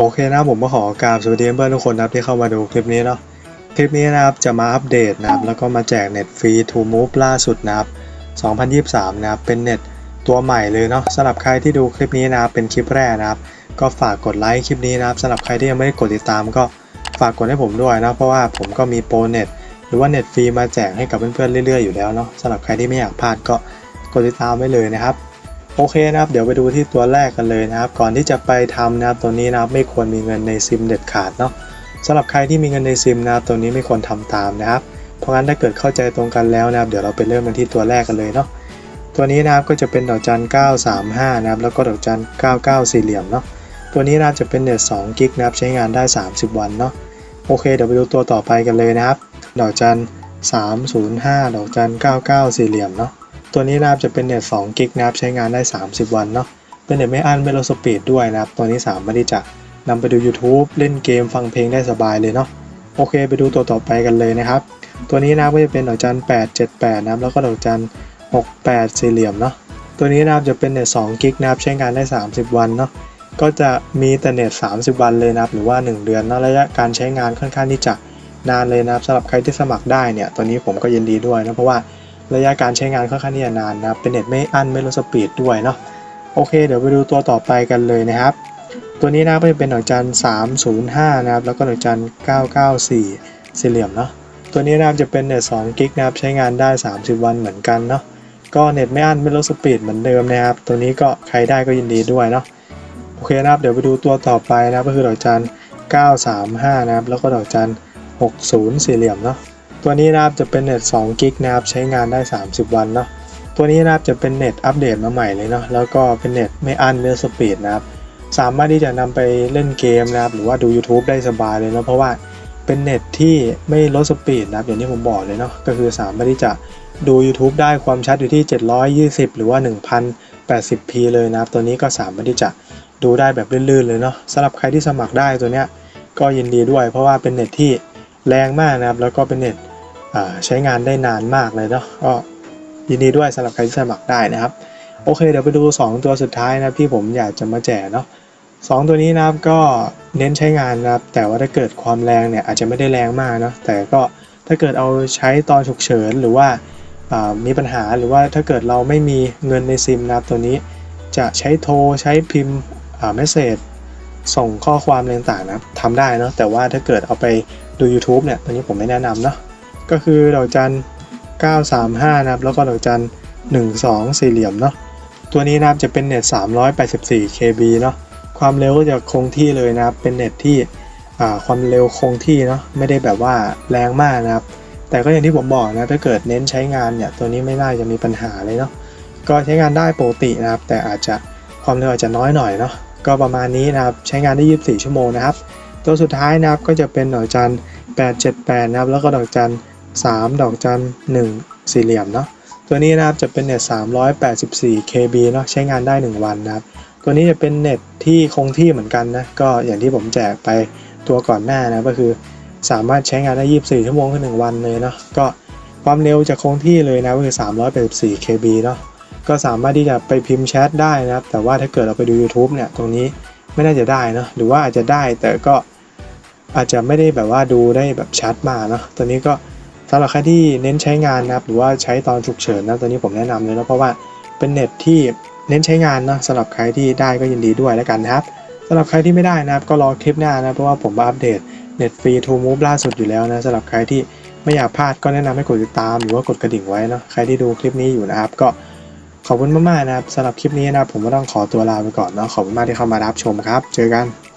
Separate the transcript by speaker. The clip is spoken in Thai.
Speaker 1: โอเคนะผมก็ขอกราบสวัสดีเพื่อนทุกคนนะครับที่เข้ามาดูคลิปนี้เนาะคลิปนี้นะครับจะมาอัปเดตนะครับแล้วก็มาแจกเน็ตฟรี To Move ล่าสุดนะครับ2023นะครับเป็นเน็ตตัวใหม่เลยเนาะสำหรับใครที่ดูคลิปนี้นะครับเป็นคลิปแรกนะครับก็ฝากกดไลค์คลิปนี้นะครับสำหรับใครที่ยังไม่ได้กดติดตามก็ฝากกดให้ผมด้วยนะเพราะว่าผมก็มีโปรเน็ตหรือว่าเน็ตฟรีมาแจกให้กับเพื่อนๆเรื่อยๆอยู่แล้วเนาะสำหรับใครที่ไม่อยากพลาดก็กดติดตามไว้เลยนะครับ โอเคนะครับเดี๋ยวไปดูที่ตัวแรกกันเลยนะครับ ก่อนที่จะไปทำนะครับตัวนี้นะครับไม่ควรมีเงินในซิมเด็ดขาดเนาะสำหรับใครที่มีเงินในซิมนะครับตัวนี้ไม่ควรทำตามนะครับ เพราะงั้นถ้าเกิดเข้าใจตรงกันแล้วนะครับเดี๋ยวเราไปเริ่มกันที่ตัวแรกกันเลยเนาะตัวนี้นะครับก็จะเป็นดอกจัน 935 นะครับแล้วก็ดอกจัน 99 สี่เหลี่ยมเนาะตัวนี้นะครับจะเป็นเน็ต2กิกนะครับใช้งานได้ 30 วันเนาะโอเคเดี๋ยวไปดูตัวต่อไปกันเลยนะครับ ดอกจัน 305 ดอกจัน 99 สี่เหลี่ยมเนาะ ตัวนี้นะครับจะเป็นเน็ต2กิกนะครับใช้งานได้ 30 วันเนาะเป็นเน็ตไม่อั้นไม่ลดสปีดด้วยนะครับ ตัวนี้สามารถที่จะนำไปดู YouTube เล่นเกมฟังเพลงได้สบายเลยเนาะโอเค ไปดูตัวต่อไปกันเลยนะครับ ตัวนี้นะครับก็จะเป็นดอกจัน878นะครับแล้วก็ดอกจัน68สี่เหลี่ยมเนาะตัวนี้นะครับจะเป็นเน็ต2กิกนะครับใช้งานได้ 30 วันเนาะก็จะมีแต่เน็ต30 วันเลยนะครับหรือว่า 1 เดือนเนาะระยะการใช้งานค่อนข้างที่จะนานเลยนะครับสำหรับใครที่สมัครได้เนี่ยตัวนี้ผมก็ยินดีด้วยนะเพราะว่า ระยะการใช้งานค่อนข้างที่จะนานนะครับ เป็นเน็ตไม่อั้นไม่ลดสปีดด้วยเนาะ โอเค เดี๋ยวไปดูตัวต่อไปกันเลยนะครับ ตัวนี้นะก็จะเป็นดอกจัน305 นะครับ แล้วก็ดอกจัน994 สี่เหลี่ยมเนาะ ตัวนี้นะครับจะเป็นเน็ต2กิกนะครับ ใช้งานได้ 30 วันเหมือนกันเนาะ ก็เน็ตไม่อั้นไม่ลดสปีดเหมือนเดิมนะครับ ตัวนี้ก็ใครได้ก็ยินดีด้วยเนาะ โอเคนะครับ เดี๋ยวไปดูตัวต่อไปนะครับ ก็คือดอกจัน935 นะครับ แล้วก็ดอกจัน60 สี่เหลี่ยมเนาะ ตัวนี้นะครับจะเป็นเน็ต2กิกนะครับใช้งานได้ 30 วันเนาะตัวนี้นะครับจะเป็นเน็ตอัปเดตมาใหม่เลยเนาะแล้วก็เป็นเน็ตไม่อั้นเนื้อสปีดนะครับสามารถที่จะนำไปเล่นเกมนะครับหรือว่าดู YouTube ได้สบายเลยเนาะเพราะว่าเป็นเน็ตที่ไม่ลดสปีดนะครับอย่างที่ผมบอกเลยเนาะก็คือสามารถที่จะดู YouTube ได้ความชัดอยู่ที่ 720 หรือว่า 1080p เลยนะครับตัวนี้ก็สามารถที่จะดูได้แบบลื่นๆเลยเนาะสำหรับใครที่สมัครได้ตัวเนี้ยก็ยินดีด้วย เพราะว่าเป็นเน็ตที่แรงมากนะครับแล้วก็เป็นเน็ต ใช้งานได้นานมากเลยเนาะก็ยินดีด้วยสำหรับใครที่สมัครได้นะครับ โอเคเดี๋ยวไปดู 2 ตัวสุดท้ายนะที่ผมอยากจะมาแจกเนาะสองตัวนี้นะครับก็เน้นใช้งานนะครับ แต่ว่าถ้าเกิดความแรงเนี่ยอาจจะไม่ได้แรงมากเนาะแต่ก็ถ้าเกิดเอาใช้ตอนฉุกเฉินหรือว่ามีปัญหาหรือว่าถ้าเกิดเราไม่มีเงินในซิมนะครับตัวนี้จะใช้โทรใช้พิมพ์อ่าเมสเซจส่งข้อความอะไรต่างๆนะครับทำได้เนาะแต่ว่าถ้าเกิดเอาไปดู YouTube เนี่ยตัวนี้ผมไม่แนะนำเนาะ ก็คือดอกจัน 935 นะครับ แล้วก็ดอกจัน 12 สี่เหลี่ยมเนาะ ตัวนี้นะครับจะเป็นเน็ต 384 KB เนาะ ความเร็วก็จะคงที่เลยนะครับ เป็นเน็ตที่อ่าความเร็วคงที่เนาะ ไม่ได้แบบว่าแรงมากนะครับ แต่ก็อย่างที่ผมบอกนะ ถ้าเกิดเน้นใช้งานเนี่ย ตัวนี้ไม่น่าจะมีปัญหาเลยเนาะ ก็ใช้งานได้ปกตินะครับ แต่อาจจะความเร็วอาจจะน้อยหน่อยเนาะ ก็ประมาณนี้นะครับ ใช้งานได้ 24 ชั่วโมงนะครับ ตัวสุดท้ายนะครับก็จะเป็นดอกจัน878 นะครับ แล้วก็ดอกจัน 3 ดอกจัน1สี่เหลี่ยมเนาะตัวนี้นะครับจะเป็นเน็ต384 KB เนาะใช้งานได้ 1 วันนะครับ ตัวนี้จะเป็นเน็ตที่คงที่เหมือนกันนะ ก็อย่างที่ผมแจกไปตัวก่อนหน้านะก็คือสามารถใช้งานได้ 24 ชั่วโมงคือ1วันเลยเนาะก็ความเร็วจะคงที่เลยนะก็คือ 384 KB เนาะก็สามารถที่จะไปพิมพ์แชทได้นะครับ แต่ว่าถ้าเกิดเราไปดู YouTube เนี่ยตรงนี้ไม่น่าจะได้เนาะหรือว่าอาจจะได้แต่ก็อาจจะไม่ได้แบบว่าดูได้แบบชัดมากเนาะตัวนี้ก็ สำหรับใครที่เน้นใช้งานนะครับหรือว่าใช้ตอนฉุกเฉินนะตัวนี้ผมแนะนำเลยนะเพราะว่าเป็นเน็ตที่เน้นใช้งานเนาะสำหรับใครที่ได้ก็ยินดีด้วยแล้วกันนะครับสำหรับใครที่ไม่ได้นะครับก็รอคลิปหน้านะเพราะว่าผมมาอัปเดตเน็ตฟรีทูมูฟล่าสุดอยู่แล้วนะสำหรับใครที่ไม่อยากพลาดก็แนะนำให้กดติดตามหรือว่ากดกระดิ่งไว้นะใครที่ดูคลิปนี้อยู่นะครับ ก็ขอบคุณมากๆนะครับสำหรับคลิปนี้นะผมก็ต้องขอตัวลาไปก่อนเนาะขอบคุณมากที่เข้ามารับชมครับ เจอกัน